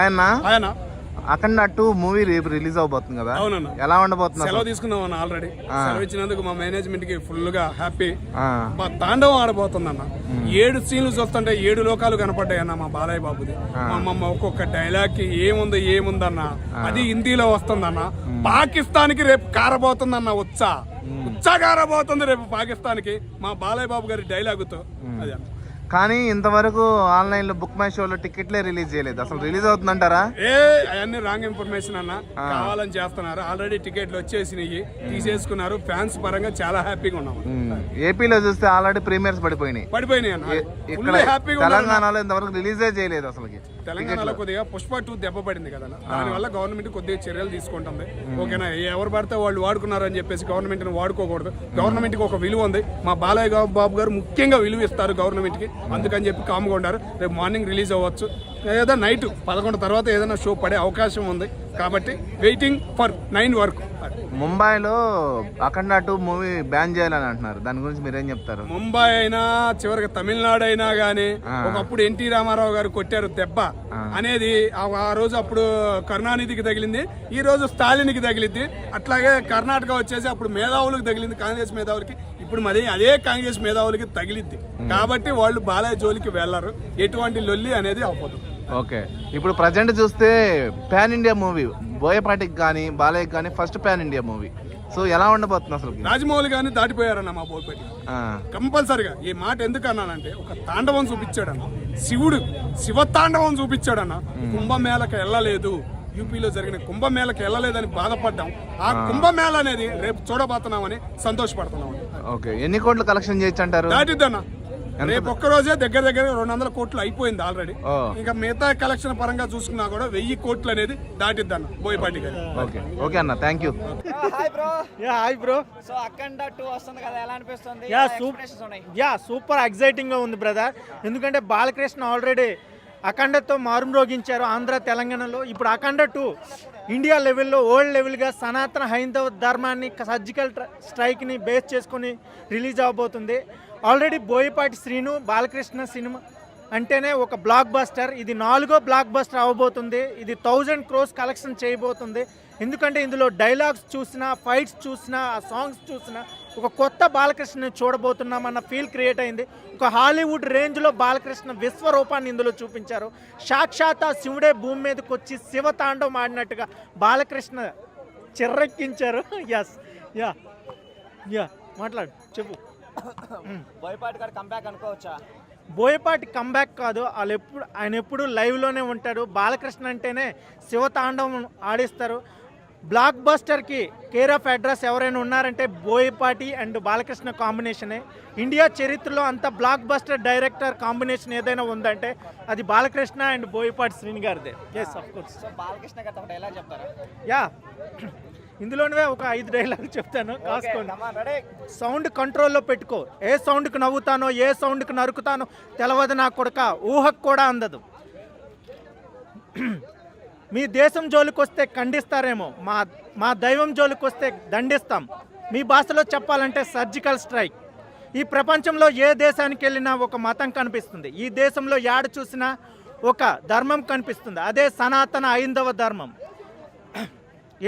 అన్న. ఆయన Akhanda two movie రేపు రిలీజ్ అవబోతుంది కదా. అవునన్న. ఎలా ఉండబోతుంది సెలవు? తీసుకున్నాం అన్న ఆల్రెడీ. సెలవు ఇచ్చినందుకు మా మేనేజ్మెంట్కి ఫుల్గా హ్యాపీ మా తాండవం ఆడబోతుందన్న. ఏడు సీన్లు చూస్తుంటే ఏడు లోకాలు కనపడ్డాయి అన్న మా బాలయ్య బాబుది. మా అమ్మమ్మ ఒక్కొక్క డైలాగ్కి ఏముంది ఏముందన్న. అది హిందీలో వస్తుందన్న. పాకిస్తాన్కి రేపు కారబోతుందన్న ఉత్సా ఉత్సా కారబోతుంది రేపు పాకిస్తాన్కి మా బాలయ్య బాబు గారి డైలాగుతో అది అన్న. కానీ ఇంతవరకు ఆన్లైన్లో బుక్ మై షోలో టికెట్లే రిలీజ్ చేయలేదు. అసలు రిలీజ్ అవుతుందంటారా? ఏ అవన్నీ రాంగ్ ఇన్ఫర్మేషన్ అన్న. కావాలని చేస్తున్నారు. ఆల్రెడీ టికెట్లు వచ్చేసినాయి. తీసేసుకున్నారు. ఫ్యాన్స్ పరంగా చాలా హ్యాపీగా ఉన్నాం. ఏపీలో చూస్తే ఆల్రెడీ ప్రీమియర్స్ పడిపోయినాయి. పడిపోయినాయి అన్న. ఇక్కడ తెలంగాణలో ఇంతవరకు రిలీజే చేయలేదు అసలుకి తెలంగాణలో కొద్దిగా పుష్ప టూ దెబ్బ పడింది కదా దానివల్ల గవర్నమెంట్ కొద్దిగా చర్యలు తీసుకుంటుంది. ఓకేనా? ఎవరు పడితే వాళ్ళు వాడుకున్నారు అని చెప్పేసి గవర్నమెంట్ వాడుకోకూడదు. గవర్నమెంట్కి ఒక విలువ ఉంది. మా బాలయ్య బాబు గారు ముఖ్యంగా విలువ ఇస్తారు గవర్నమెంట్కి. అందుకని చెప్పి కామ్గా ఉండారు. రేపు మార్నింగ్ రిలీజ్ అవ్వచ్చు. లేదా నైట్ పదకొండు తర్వాత ఏదైనా షో పడే అవకాశం ఉంది. కాబట్టి వెయిటింగ్ ఫర్ నైన్ వరకు. ముంబైలో అఖండ టూ మూవీ బ్యాన్ చేయాలని అంటున్నారు. దాని గురించి మీరేం చెప్తారు? ముంబై అయినా చివరికి తమిళనాడు అయినా గానీ ఒకప్పుడు ఎన్టీ రామారావు గారు కొట్టారు దెబ్బ. అనేది ఆ రోజు అప్పుడు కరుణానిధికి తగిలింది ఈ రోజు స్టాలిన్కి తగిలింది అట్లాగే కర్ణాటక వచ్చేసి అప్పుడు మేధావులకు తగిలింది కాంగ్రెస్ మేధావులకి. ఇప్పుడు మరి అదే కాంగ్రెస్ మేధావులకి తగిలిద్ది. కాబట్టి వాళ్ళు బాలయ్య జోలికి వెళ్ళరు. ఎటువంటి లొల్లి అనేది అవ్వదు. ఓకే. ఇప్పుడు ప్రజెంట్ చూస్తే పాన్ ఇండియా మూవీ బోయపాటికి కానీ బాలయ్యకి కానీ first pan India movie so ఎలా ఉండబోతుంది అసలు? రాజమౌళి గారిని దాటిపోయారన్న మా బోల్పేట. కంపల్సరిగా ఈ మాట ఎందుకు అన్నానంటే ఒక తాండవం చూపించాడన్న. శివుడు శివ తాండవం చూపించాడన్న కుంభమేళకి వెళ్ళలేదు. యూపీలో జరిగిన కుంభమేళకి వెళ్ళలేదని బాధపడ్డాం. ఆ. కుంభమేళ అనేది రేపు చూడబోతున్నామని సంతోషపడుతున్నాం. ఓకే. ఎన్ని కోట్లు కలెక్షన్ చేయొచ్చు అంటారు? దాటిద్దన్న. రేపు ఒక్క రోజే దగ్గర దగ్గర రెండు వందల కోట్లు అయిపోయింది ఆల్రెడీ ఇంకా మిగతా కలెక్షన్ పరంగా చూసుకున్నా కూడా వెయ్యి కోట్లు అనేది దాటిద్దన్న బోయపాటి గారి. ఓకే. ఓకే అన్న. Thank you hi bro yeah hi bro so Akhanda two వస్తుంది కదా ఎలా అనిపిస్తుంది? యా ఎలా సూప్ expectations ఉన్నాయి యా సూపర్ ఎగ్జైటింగ్గా ఉంది బ్రదర్ ఎందుకంటే బాలకృష్ణ ఆల్రెడీ అఖండతో మారుమ్రోగించారు ఆంధ్ర తెలంగాణలో. ఇప్పుడు అఖండ టూ ఇండియా లెవెల్లో వరల్డ్ లెవెల్గా సనాతన హైందవ ధర్మాన్ని సర్జికల్ స్ట్రైక్ని బేస్ చేసుకొని రిలీజ్ అవబోతుంది. ఆల్రెడీ బోయపాటి శ్రీను బాలకృష్ణ సినిమా అంటేనే ఒక బ్లాక్ బస్టర్ ఇది నాలుగో బ్లాక్ బస్టర్ అవ్వబోతుంది ఇది థౌజండ్ క్రోస్ కలెక్షన్ చేయబోతుంది. ఎందుకంటే ఇందులో డైలాగ్స్ చూసినా ఫైట్స్ చూసినా ఆ సాంగ్స్ చూసినా ఒక కొత్త బాలకృష్ణని చూడబోతున్నామన్న ఫీల్ క్రియేట్ అయింది. ఒక హాలీవుడ్ రేంజ్లో బాలకృష్ణ విశ్వరూపాన్ని ఇందులో చూపించారు. సాక్షాత్ ఆ శివుడే భూమి మీదకి వచ్చి శివతాండవం ఆడినట్టుగా బాలకృష్ణ చిర్రెక్కించారు. ఎస్ యా యా మాట్లాడు. చెప్పు. బోయపాటి గారు కంబ్యాక్ అనుకోవచ్చా? బోయపాటి కంబ్యాక్ కాదు వాళ్ళు ఎప్పుడు ఆయన ఎప్పుడు లైవ్లోనే ఉంటాడు. బాలకృష్ణ అంటేనే శివతాండవం ఆడిస్తారు. బ్లాక్ బస్టర్కి కేర్ ఆఫ్ అడ్రస్ ఎవరైనా ఉన్నారంటే బోయపాటి అండ్ బాలకృష్ణ కాంబినేషనే ఇండియా చరిత్రలో అంత బ్లాక్ బస్టర్ డైరెక్టర్ కాంబినేషన్ ఏదైనా ఉందంటే అది బాలకృష్ణ అండ్ బోయపాటి శ్రీని గారిదే ఎస్ ఆఫ్ కోర్స్ బాలకృష్ణ గారితో డైలాగ్ చెప్తారా? యా ఇందులోనే ఒక ఐదు డైలాగ్ చెప్తాను కాసుకోండి సౌండ్ కంట్రోల్లో పెట్టుకో. ఏ సౌండ్కి నవ్వుతానో ఏ సౌండ్కి నరుకుతానో తెలవదు నా కొడుక ఊహకు కూడా అందదు. మీ దేశం జోలికి వస్తే ఖండిస్తారేమో మా మా దైవం జోలికి వస్తే దండిస్తాం. మీ భాషలో చెప్పాలంటే సర్జికల్ స్ట్రైక్ ఈ ప్రపంచంలో ఏ దేశానికి వెళ్ళినా ఒక మతం కనిపిస్తుంది. ఈ దేశంలో యాడ చూసినా ఒక ధర్మం కనిపిస్తుంది. అదే సనాతన ఐందవ ధర్మం.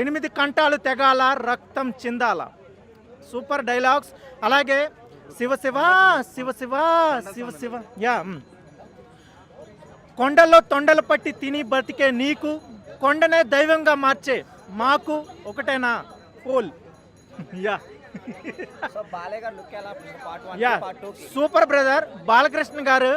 ఎనిమిది కంటాలు తెగాల రక్తం చిందాల. Super dialogues. అలాగే శివ శివ శివ శివ శివ శివ. యా. కొండల్లో తొండలు పట్టి తిని బతికే నీకు కొండనే దైవంగా మార్చే మాకు ఒకటేనా? Pole yeah. Yeah. Super brother Balakrishna గారు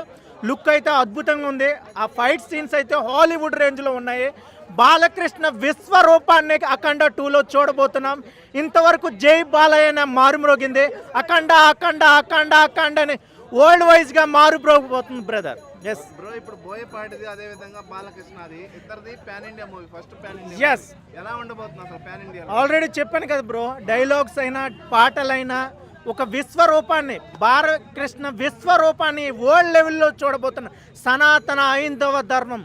లుక్ అయితే అద్భుతంగా ఉంది. ఆ ఫైట్ సీన్స్ అయితే హాలీవుడ్ రేంజ్లో ఉన్నాయి. బాలకృష్ణ విశ్వరూపాన్ని అఖండ టూలో చూడబోతున్నాం. ఇంతవరకు జై బాలయ్య అనే మారుమ్రోగింది అఖండ అఖండ అఖండ అఖండ అని వరల్డ్ వైజ్గా మారుమ్రోగిపోతుంది బ్రదర్ ఎస్ బ్రో ఇప్పుడు బోయపాటిది అదే విధంగా బాలకృష్ణది. ఇద్దరిది pan India movie first pan Yes. ఎలా ఉండబోతుంది అసలు పాన్ ఇండియా ఆల్రెడీ చెప్పాను కదా బ్రో డైలాగ్స్ అయినా పాటలైనా ఒక విశ్వరూపాన్ని బాలకృష్ణ విశ్వరూపాన్ని వరల్డ్ లెవెల్లో చూడబోతున్న సనాతన ఐందవ ధర్మం.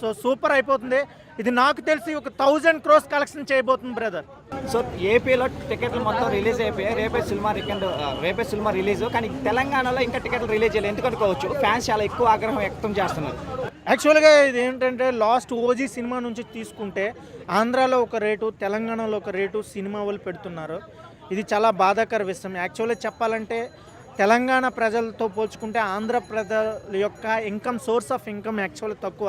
సో సూపర్ అయిపోతుంది. ఇది నాకు తెలిసి ఒక థౌజండ్ క్రోస్ కలెక్షన్ చేయబోతుంది బ్రదర్. సో ఏపీలో టికెట్లు మొత్తం రిలీజ్ అయిపోయాయి. రేపే సినిమా రికెండ్ రేపే సినిమా రిలీజ్. కానీ తెలంగాణలో ఇంకా టికెట్లు రిలీజ్ చేయలేదు. ఎందుకు అనుకోవచ్చు? ఫ్యాన్స్ చాలా ఎక్కువ ఆగ్రహం వ్యక్తం చేస్తున్నారు. యాక్చువల్గా ఇది ఏంటంటే లాస్ట్ ఓజీ సినిమా నుంచి తీసుకుంటే ఆంధ్రాలో ఒక రేటు తెలంగాణలో ఒక రేటు సినిమా వాళ్ళు పెడుతున్నారు. ఇది చాలా బాధాకర విషయం. యాక్చువల్గా చెప్పాలంటే తెలంగాణ ప్రజలతో పోల్చుకుంటే ఆంధ్రప్రజల యొక్క income source of income actual తక్కువ.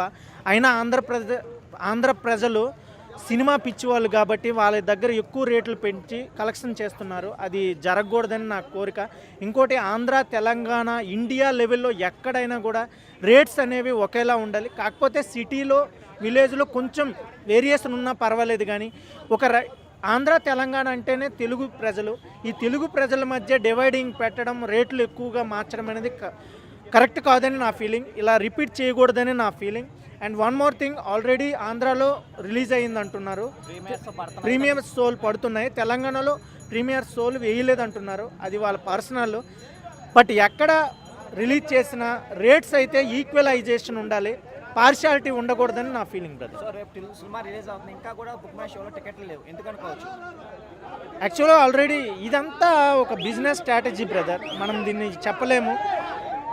అయినా ఆంధ్రప్రదేశ్ ఆంధ్ర ప్రజలు సినిమా పిచ్చి వాళ్ళు కాబట్టి వాళ్ళ దగ్గర ఎక్కువ రేట్లు పెంచి కలెక్షన్ చేస్తున్నారు. అది జరగకూడదని నా కోరిక. ఇంకోటి ఆంధ్ర తెలంగాణ ఇండియా లెవెల్లో ఎక్కడైనా కూడా రేట్స్ అనేవి ఒకేలా ఉండాలి. కాకపోతే సిటీలో విలేజ్లో కొంచెం వేరియేషన్ ఉన్నా పర్వాలేదు కానీ ఒక ఆంధ్ర తెలంగాణ అంటేనే తెలుగు ప్రజలు. ఈ తెలుగు ప్రజల మధ్య డివైడింగ్ పెట్టడం రేట్లు ఎక్కువగా మార్చడం అనేది కరెక్ట్ కాదని నా ఫీలింగ్. ఇలా రిపీట్ చేయకూడదని నా feeling. And one more thing already ఆంధ్రాలో రిలీజ్ అయింది అంటున్నారు ప్రీమియం సోల్ పడుతున్నాయి. తెలంగాణలో ప్రీమియర్ సోల్ వేయలేదు అంటున్నారు అది వాళ్ళ పర్సనల్. బట్ ఎక్కడ రిలీజ్ చేసిన రేట్స్ అయితే ఈక్వలైజేషన్ ఉండాలి. పార్షాలిటీ ఉండకూడదని నా ఫీలింగ్ బ్రదర్ సో రేపు టిల్- సినిమా రిలీజ్ అవుతుంది. ఇంకా కూడా బుక్ మై షోలో టికెట్లు లేవు. ఎందుకనుకోవచ్చు? యాక్చువల్గా ఆల్రెడీ ఇదంతా ఒక బిజినెస్ స్ట్రాటజీ బ్రదర్ మనం దీన్ని చెప్పలేము.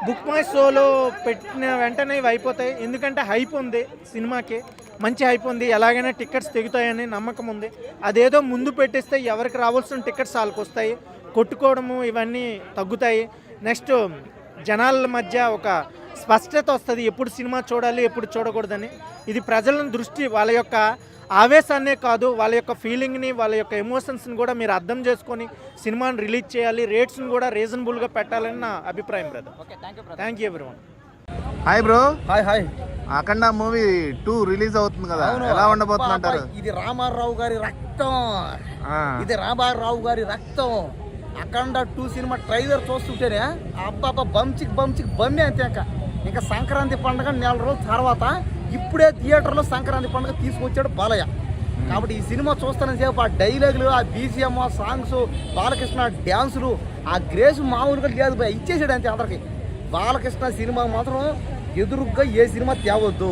బుక్ మై షోలో పెట్టిన వెంటనే ఇవి అయిపోతాయి. ఎందుకంటే హైప్ ఉంది సినిమాకి. మంచి హైప్ ఉంది. ఎలాగైనా టికెట్స్ తెగుతాయని నమ్మకం ఉంది. అదేదో ముందు పెట్టేస్తే ఎవరికి రావాల్సిన టికెట్స్ వాళ్ళకి వస్తాయి. కొట్టుకోవడము ఇవన్నీ తగ్గుతాయి. నెక్స్ట్ జనాల మధ్య ఒక స్పష్టత వస్తుంది. ఎప్పుడు సినిమా చూడాలి ఎప్పుడు చూడకూడదని. ఇది ప్రజల దృష్టి వాళ్ళ యొక్క ఆవేశాన్నే కాదు వాళ్ళ యొక్క ఫీలింగ్ని వాళ్ళ యొక్క ఎమోషన్స్ని కూడా మీరు అర్థం చేసుకొని సినిమాని రిలీజ్ చేయాలి. రేట్స్ని కూడా రీజనబుల్గా పెట్టాలని నా అభిప్రాయం brother. Okay thank you everyone. Hi bro. Hi hi. Akhanda movie two release అవుతుంది కదా. ఎలా ఉండబోతుంది అబ్బా, అంటారు? అబ్బా, ఇది రామారావు గారి రక్తం. ఇది రామారావు గారి రక్తం. అఖండ టూ సినిమా ట్రైలర్ చూస్తుంటేనే అబ్బాబా బంచిక్ బంచిక్ బమ్మి అంతే ఇంకా. ఇంకా సంక్రాంతి పండుగ నెల రోజుల తర్వాత ఇప్పుడే థియేటర్లో సంక్రాంతి పండుగ తీసుకొచ్చాడు బాలయ్య. కాబట్టి ఈ సినిమా చూస్తానని సేపు ఆ డైలాగులు ఆ బీజిఎం ఆ సాంగ్స్ బాలకృష్ణ డ్యాన్సులు ఆ గ్రేస్ మామూలుగా లేదు ఇచ్చేసాడు అంతే అందరికి. బాలకృష్ణ సినిమా మాత్రం ఎదురుగ్గా ఏ సినిమా తేవద్దు.